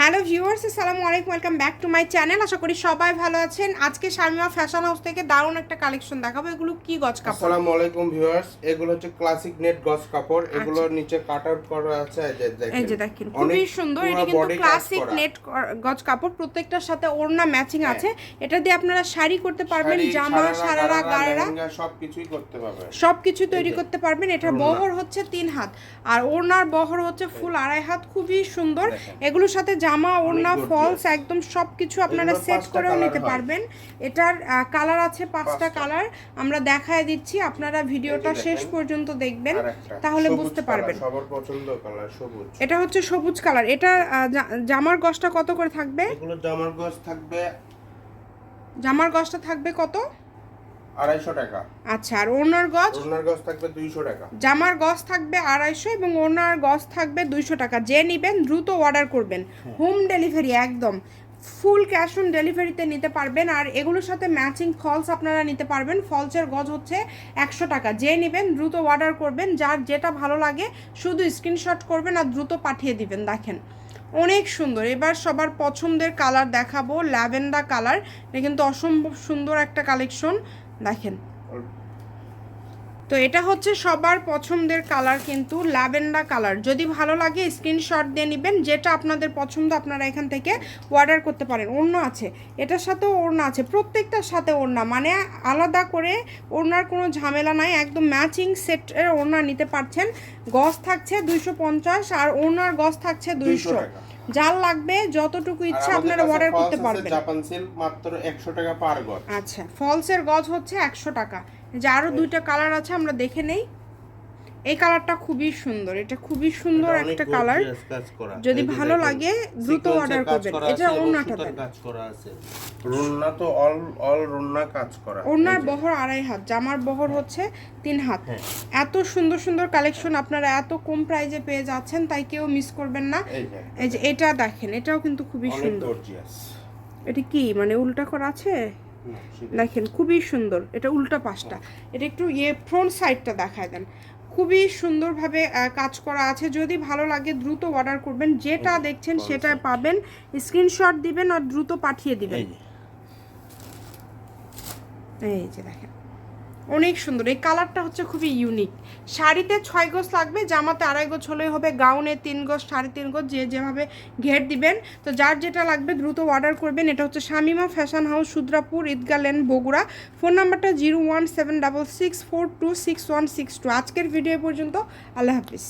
Hello viewers আসসালামু আলাইকুম welcome back to my channel. আশা করি সবাই ভালো আছেন। আজকে শামিমা ফ্যাশন হাউস থেকে দারুণ একটা কালেকশন দেখাবো। এগুলো কি গজ কাপড়? আসসালামু আলাইকুম ভিউয়ার্স এগুলো হচ্ছে ক্লাসিক নেট গস কাপড়। এগুলো নিচে কাট আউট করা আছে এই যে দেখেন। আচ্ছা। খুবই সুন্দর। এটা কিন্তু ক্লাসিক নেট গজ কাপড় প্রত্যেকটার সাথে ওড়না ম্যাচিং। আছে। এটা দিয়ে আপনারা শাড়ি করতে পারবেন জামা সারারা গাড়ারা সবকিছুই করতে পারবেন। সব কিছু তৈরি করতে পারবেন। এটার বহর হচ্ছে তিন হাত। আর ওড়নার বহর হচ্ছে ফুল আড়াই হাত খুবই সুন্দর। এগুলোর সাথে জামা ওড়না ফলস একদম সব কিছু আপনারা সেট করেও নিতে পারবেন। এটার কালার আছে পাঁচটা। কালার আমরা দেখায় দিচ্ছি আপনারা ভিডিওটা শেষ পর্যন্ত দেখবেন তাহলে বুঝতে পারবেন। এটা হচ্ছে সবুজ কালার এটা জামার গসটা কত করে থাকবে? জামার গস থাকবে জামার গসটা থাকবে কত? আড়াইশো টাকা। আচ্ছা আর ওনার গজ? ওনার গস থাকবে দুইশো টাকা। জামার গজ থাকবে আড়াইশো এবং ওনার গজ থাকবে দুইশো টাকা। যে নেবেন দ্রুত অর্ডার করবেন। হোম ডেলিভারি একদম। ফুল ক্যাশ অন ডেলিভারিতে নিতে পারবেন। আর এগুলোর সাথে ম্যাচিং ফলস আপনারা নিতে পারবেন। ফলসের গজ হচ্ছে একশো টাকা। যে নেবেন দ্রুত অর্ডার করবেন। যার যেটা ভালো লাগে শুধু স্ক্রিনশট করবেন আর দ্রুত পাঠিয়ে দিবেন। দেখেন অনেক সুন্দর। এবার সবার পছন্দের কালার দেখাবো। ল্যাভেন্ডার কালার এটা কিন্তু অসম্ভব সুন্দর একটা কালেকশন দেখেন। তো এটা হচ্ছে সবার পছন্দের কালার কিন্তু ল্যাভেন্ডার কালার। যদি ভালো লাগে স্ক্রিনশট দিয়ে নেবেন যেটা আপনাদের পছন্দ আপনারা এখান থেকে অর্ডার করতে পারেন। ওড়না আছে। এটার সাথেও ওড়না আছে। প্রত্যেকটার সাথে ওড়না। মানে আলাদা করে ওড়নার কোনো ঝামেলা নাই। একদম ম্যাচিং সেটের ওড়না নিতে পারছেন। গজ থাকছে দুইশো পঞ্চাশ আর ওড়নার গজ থাকছে দুইশো। টাকা। যার লাগবে যতটুকু ইচ্ছা আপনারা অর্ডার করতে পারবেন। জাপান সিল্ক মাত্র একশো টাকা পার গজ। আচ্ছা ফলসের গজ হচ্ছে একশো টাকা। যে আরও দুইটা কালার আছে আমরা দেখে নেই। এই কালারটা খুবই সুন্দর। এটা খুবই সুন্দর একটা কালার। যদি ভালো লাগে দ্রুত অর্ডার করবেন। এটা ওড়নাটা কাজ করা আছে। রুন্না তো অল অল রুন্না কাজ করা। ওড়নার বহর আড়াই হাত জামার বহর হচ্ছে তিন হাত। হ্যাঁ। এত সুন্দর সুন্দর কালেকশন আপনারা এত কম প্রাইজে পেয়ে যাচ্ছেন তাই কেউ মিস করবেন না। এই যে এটা দেখেন এটাও কিন্তু খুবই সুন্দর। এটা কি মানে উল্টা করা আছে? দেখেন খুবই সুন্দর। এটা উল্টা পাশটা। এটা একটু ইয়ে ফ্রন্ট সাইডটা দেখায় দেন। খুবই সুন্দরভাবে কাজ করা আছে। যদি ভালো লাগে দ্রুত অর্ডার করবেন। যেটা দেখছেন সেটা পাবেন। স্ক্রিনশট দিবেন আর দ্রুত পাঠিয়ে দিবেন। এই যে দেখেন। অনেক সুন্দর। এই কালারটা হচ্ছে খুবই ইউনিক শাড়িতে ছয় গোছ লাগবে, জামাতে আড়াই গোছ হলেই হবে, গাউনে তিন গোছ সাড়ে তিন গোছ যে যেভাবে ঘের দিবেন। তো যার যেটা লাগবে দ্রুত অর্ডার করবেন। এটা হচ্ছে Shamima fashion house Sudrapur Eidgah lane, Bogura. Phone নাম্বারটা zero one seven double six four two six one six two. আজকের ভিডিও পর্যন্ত, আল্লাহ হাফিজ।